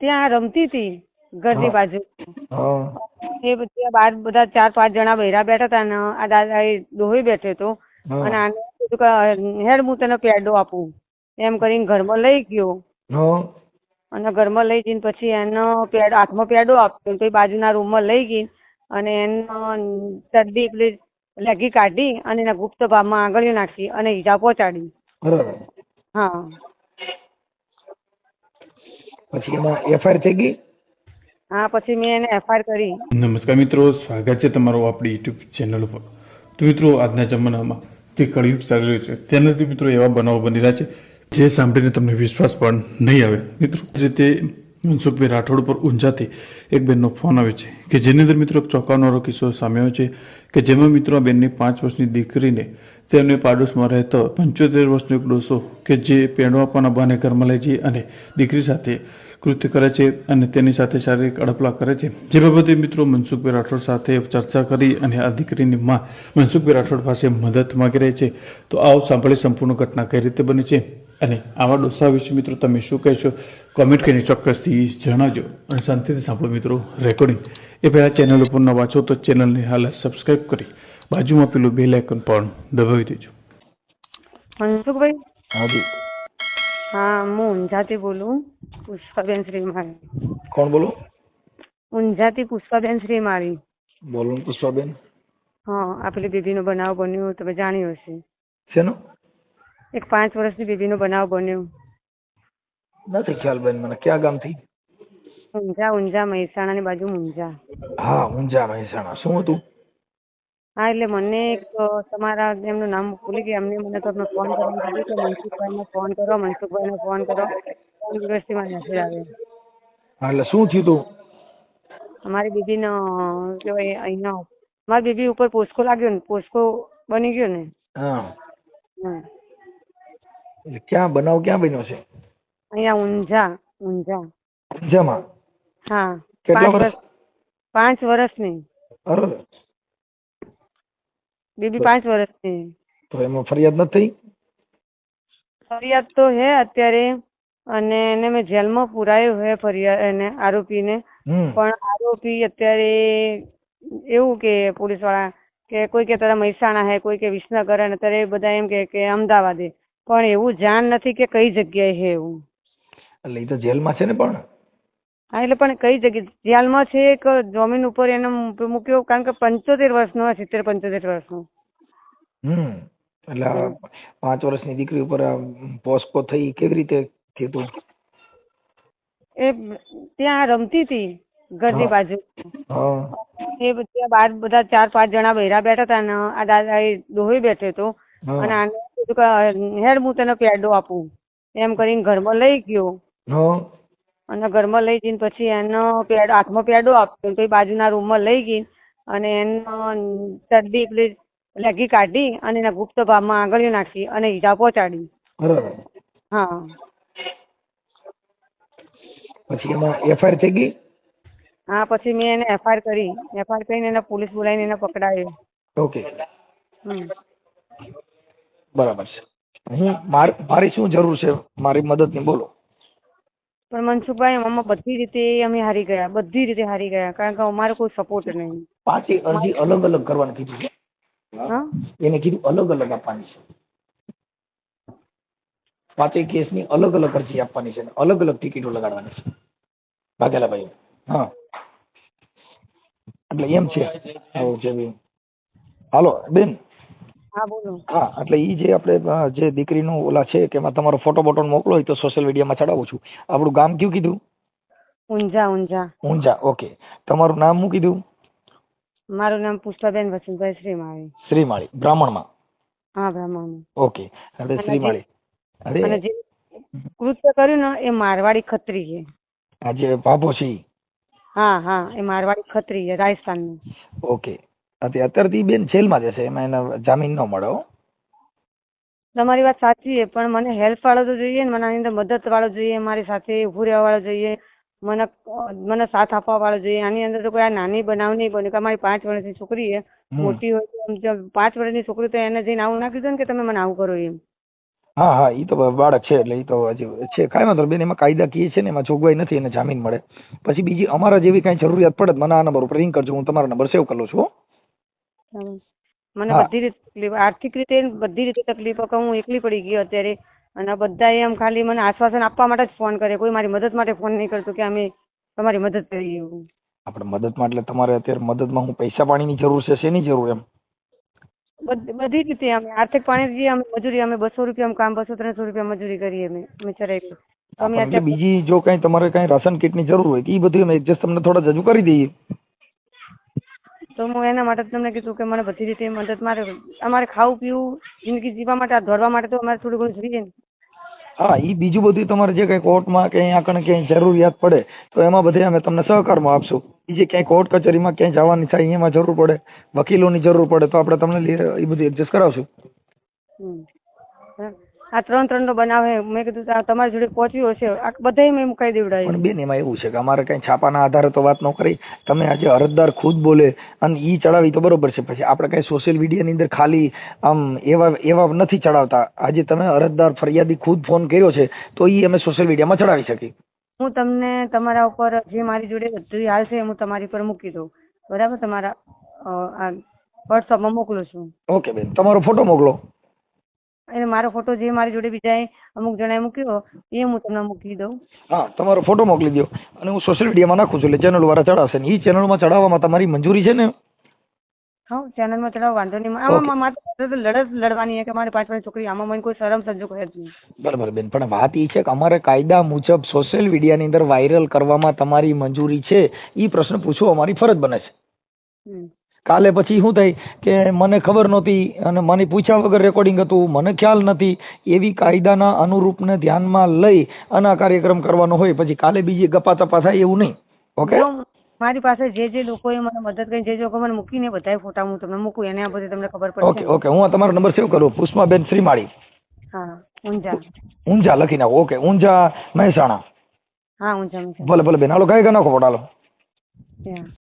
ત્યાં રમતી હતી ઘરની ની બાજુ. એ બધા બાર બધા ચાર પાંચ જણા બૈરા બેઠા હતા ને આ દાદા એ ડોહી બેઠો હતો. અને આને કીધું કે હેડ હું તને પેડો આપું. એમ કરીને ઘરમાં લઈ ગયો. અને ઘરમાં લઈ જઈને પછી એનો પેડો હાથમાં પેડો આપ્યો પછી બાજુના રૂમમાં લઈ ગઈ. અને એનો ચડ્ડી પેલી લેગી કાઢી અને એના ગુપ્ત ભાગમાં આંગળીઓ નાખી અને ઈજા પહોંચાડી. હા. પછી એમાં એફઆઈઆર થઈ ગઈ? હા પછી મેં એને એફઆઈઆર કરી. નમસ્કાર મિત્રો સ્વાગત છે તમારું આપણી યુટ્યુબ ચેનલ ઉપર. તો મિત્રો આજના જમાનામાં જે કળિયુગ ચાલી રહ્યું છે તેનાથી મિત્રો એવા બનાવો બની રહ્યા છે જે સાંભળીને તમને વિશ્વાસ પણ નહીં આવે. મિત્રો જે રીતે મનસુખભાઈ રાઠોડ પર ઊંઝાથી એક બેનનો ફોન આવે છે કે જેની અંદર મિત્રો એક ચોંકાવનારો કિસ્સો સામે આવ્યો છે કે જેમાં મિત્રો આ બેનની પાંચ વર્ષની દીકરીને તેમને પાડોશમાં રહેતો પંચોતેર વર્ષનો એક ડોસો કે જે પેણો આપવાના બહાને ઘરમાં લઈ જઈ અને દીકરી સાથે કૃત્ય કરે છે અને તેની સાથે શારીરિક અડપલા કરે છે. જે બાબતે મિત્રો મનસુખભાઈ રાઠોડ સાથે ચર્ચા કરી અને આ દીકરીની માં મનસુખભાઈ રાઠોડ પાસે મદદ માગી રહી છે. તો આવો સાંભળી સંપૂર્ણ ઘટના કઈ રીતે બની છે? અને આવા ડોસા વિશે મિત્રો તમે શું કહેશો? કોમેન્ટ કરીને ચોક્કસથી જણાવજો. અને શાંતિથી સાંભળો મિત્રો રેકોર્ડિંગ એ પહેલાં ચેનલ ઉપર ન વાંચો તો ચેનલને હાલ સબસ્ક્રાઈબ કરી બાજુમાં પેલું બેલ આઇકન પણ દબાવી દેજો. મનસુખભાઈ હાજી હા હું ઊંઝાથી બોલું પુષ્પાબેન શ્રીમાળી. કોણ બોલો? ઊંઝાથી પુષ્પાબેન શ્રીમાળી. બોલો પુષ્પાબેન. હા આ પેલી બેબીનો બનાવ બન્યો તમે જાણ્યો હશે. શેનો? એક પાંચ વર્ષની બેબીનો બનાવ બન્યો. નથી ખ્યાલ બેન મને ક્યાં ગામથી? ઊંઝા ઊંઝા મહેસાણાની બાજુ ઊંઝા. હા ઊંઝા મહેસાણા. શું હતું? હા એટલે મને એક તમારા એમનું નામ ભૂલી ગઈ. એમને મને તમને ફોન કરવાનું કીધું કે મનસુખભાઈને ફોન કરો મનસુખભાઈને ફોન કરો. યુનિવર્સિટીમાં મેસેજ આવે હા એટલે શું થયું તું? અમારી બેબીનો કહેવાય અહીંયા મારી બેબી ઉપર પોસ્કો લાગ્યો ને પોસ્કો બની ગયો ને. હા. એટલે ક્યાં બનાવ ક્યાં બન્યો છે? અહીંયા ઊંઝા ઊંઝા. ઊંઝામાં? હા કેટલા વર્ષ? પાંચ વર્ષની અરે બેબી પાંચ વર્ષની તો એમાં ફરિયાદ નથી થઈ? ફરિયાદ તો હે અત્યારે અને એને મેં જેલમાં પુરાયો હે ફરિયાદ એને આરોપીને. પણ આરોપી અત્યારે એવું કે પોલીસવાળા કે કોઈ કે તારા મહેસાણા હે કોઈ કે વિસનગર અને અત્યારે બધા એમ કે કે અમદાવાદે. પણ એવું જાણ નથી કે કઈ જગ્યાએ છે એવું. એટલે એ તો જેલમાં છે ને પણ? હા એટલે પણ કઈ જગ્યાએ? જેલમાં છે કે જમીન ઉપર એને મૂક્યો કારણ કે પંચોતેર વર્ષનો સિત્તેર પંચોતેર વર્ષનો. હમ એટલે પાંચ વર્ષની દીકરી ઉપર પોસ્કો થઈ કેવી રીતે થયું એ ત્યાં રમતી હતી ઘરની બાજુ. એ બધા બાર બધા ચાર પાંચ જણા બૈરા બેઠા હતા ને આ દાદા એ દોહી બેઠો હતો અને આને કીધું કે હેડ હું તને પેડો આપું. એમ કરીને ઘરમાં લઈ ગયો. અને ઘરમાં લઈ જઈને પછી એનો પેડ હાથમાં પેડો આપ્યો પછી બાજુના રૂમમાં લઈ ગઈ અને એનો ચડ્ડી પેલી લેગી કાઢી અને એના ગુપ્ત ભાગમાં આંગળીઓ નાખી અને ઈજા પહોંચાડી. બરાબર. હા. પછી એમાં એફઆઈઆર થઈ ગઈ? હા પછી મેં એને એફઆઈઆર કરી. એફઆઈઆર કરીને એને પોલીસ બોલાવીને એને પકડાયો. ઓકે. હમ. બરાબર છે. હું માર મારી શું જરૂર છે? મારી મદદની બોલો. પણ મનસુખભાઈ અમે બધી રીતે અમે હારી ગયા બધી રીતે હારી ગયા કારણ કે અમારો કોઈ સપોર્ટ નહીં. પાછી અરજી અલગ અલગ કરવાની કીધું છે. એને કીધું અલગ અલગ આપવાની છે. પાંચેય કેસની અલગ અલગ અરજી આપવાની છે અલગ અલગ ટિકિટો લગાડવાની છે. ભાગેલા ભાઈ હા. એટલે એમ છે. હાલો બેન. હા એટલે એ જે આપણે જે દીકરીનું ઓલા છે કે એમાં તમારો ફોટો બોટો મોકલો હોય તો સોશિયલ મીડિયામાં ચડાવું છું. આપણું ગામ કયું કીધું? ઊંઝા ઊંઝા. ઊંઝા ઓકે તમારું નામ શું કીધું? મારું નામ પુષ્પાબેન વસંતભાઈ શ્રીમાળી. શ્રીમાળી બ્રાહ્મણમાં? હા બ્રાહ્મણમાં. ઓકે હવે શ્રીમાળી. અને જે કૃત્ય કર્યું ને એ મારવાડી ખત્રી છે. આ જે ભાભો છે હા હા એ મારવાડી ખત્રી છે રાજસ્થાનનું. ઓકે અત્યારે અત્યારથી બેન જેલમાં જશે એમાં એને જામીન ન મળે હો. તમારી વાત સાચી છે પણ મને હેલ્પ વાળો તો જોઈએ ને મને આની અંદર મદદ વાળો જોઈએ મારી સાથે ઊભું રહેવા વાળો જોઈએ મને મને સાથ આપવા વાળો જોઈએ. આની અંદર તો કોઈ આ નાની બનાવ નહીં બન્યો કે અમારી પાંચ વર્ષની છોકરી છે મોટી હોય તો પાંચ વર્ષની છોકરી તો એને જઈને આવું ના કીધું ને કે તમે મને આવું કરો એમ. હા હા એ તો બાળક છે એટલે એ તો હજી છે કાંઈ વાંધો બેન એમાં કાયદાકીય છે ને એમાં જોગવાઈ નથી એને જામીન મળે. પછી બીજી અમારા જેવી કાંઈ જરૂરિયાત પડે મને આ નંબર ઉપર રિંગ કરજો હું તમારો નંબર સેવ કરી લઉં છું. મને બધી રીતે આર્થિક રીતે બધી રીતે તકલીફો કે હું એકલી પડી ગઈ અત્યારે અને બધા એમ ખાલી મને આશ્વાસન આપવા માટે જ ફોન કરે. કોઈ મારી મદદ માટે ફોન નહીં કરતું કે અમે તમારી મદદ કરીએ એવું. આપણે મદદમાં એટલે તમારે અત્યારે મદદમાં હું પૈસા પાણીની જરૂર છે શેની જરૂર એમ? બધ- રીતે અમે. આર્થિક પાણી જે અમે મજૂરી અમે બસો રૂપિયા કામ બસો ત્રણસો રૂપિયા મજૂરી કરીએ અમે અમે ચરાવી અત્યારે બીજી જો કઈ તમારે કઈ રાશન કીટની જરૂર હોય તો એ બધું અમે એડજસ્ટ તમને થોડા જજુ કરી દઈએ. તો હું એના માટે તમને કીધું કે મને બધી રીતે મદદ મારે. અમારે ખાવું પીવું જિંદગી જીવવા માટે આ દોડવા માટે તો અમારે થોડું ઘણું જોઈએ ને. હા એ બીજું બધું તમારે જે કંઈ કોર્ટમાં કે અહીંયા કણે ક્યાંય જરૂરિયાત પડે તો એમાં બધે અમે તમને સહકારમાં આપશું. બીજે ક્યાંય કોર્ટ કચેરીમાં ક્યાંય જવાની થાય એમાં જરૂર પડે વકીલોની જરૂર પડે તો આપણે તમને એ બધું એડજસ્ટ કરાવશું. આ ત્રણ ત્રણ નો બનાવે મેં કીધું આ તમારી જોડે પહોંચ્યું હશે. આ બધાય મેં મુકાઈ દેવડાવી પણ બેન એમાં એવું છે કે અમારે કઈ છાપાના આધારે તો વાત ન કરી. તમે આજે અરજદાર ખુદ બોલે અને ઈ ચડાવી તો બરોબર છે. પછી આપણે કઈ સોશિયલ મીડિયાની અંદર ખાલી આમ એવા એવા નથી ચડાવતા. આજે તમે અરજદાર ફરિયાદી ખુદ ફોન કર્યો છે તો ઈ અમે સોશિયલ મીડિયામાં ચડાવી શકીએ. હું તમને તમારા ઉપર જે મારી જોડે બધું હાલ છે હું તમારી પર મૂકી દઉં. બરાબર? તમારા વોટ્સઅપમાં મોકલું છું. ઓકે બેન. તમારો ફોટો મોકલો. અને મારો ફોટો જે મારી જોડે બીજાએ અમુક જણાએ મૂક્યો એ હું તમને મૂકી દઉં. હા તમારો ફોટો મોકલી દો અને હું સોશિયલ મીડિયામાં નાખું છું એટલે ચેનલ વાળા ચડાવશે ને એ ચેનલમાં ચડાવવામાં તમારી મંજૂરી છે ને? હા ચેનલમાં ચડાવ વાંધો નહીં. આમાં માત્ર લડત લડવાની છે કે મારી પાંચ પાંચ છોકરી આમાં મને કોઈ શરમ સજ્જો કહે જ નહીં. બરાબર બેન. પણ વાત એ છે કે અમારે કાયદા મુજબ સોશિયલ મીડિયાની અંદર વાયરલ કરવામાં તમારી મંજૂરી છે. એ પ્રશ્ન પૂછવો અમારી ફરજ બને છે. કાલે પછી શું થાય કે મને ખબર નહોતી અને મને પૂછ્યા વગર રેકોર્ડિંગ હતું. મને ખ્યાલ નથી. એવી કાયદાના અનુરૂપને ધ્યાનમાં લઈ અને આ કાર્યક્રમ કરવાનો હોય. પછી કાલે બીજી ગપા તપા થાય એવું નહીં. ઓકે? મારી પાસે જે જે લોકોએ મને મદદ કરી જે જે લોકો મને મૂકીને બધાય ફોટા હું તમને મૂકું એને આ બધી તમને ખબર ઓકે પડશે ઓકે. હું તમારો નંબર સેવ કરું. પુષ્પાબેન શ્રીમાળી. હા ઊંઝા. ઊંઝા લખી નાખો. ઓકે ઊંઝા મહેસાણા. હા ઊંઝા ભલે ભલે બેન. હાલો કઈ નાખો ફોટા હાલો.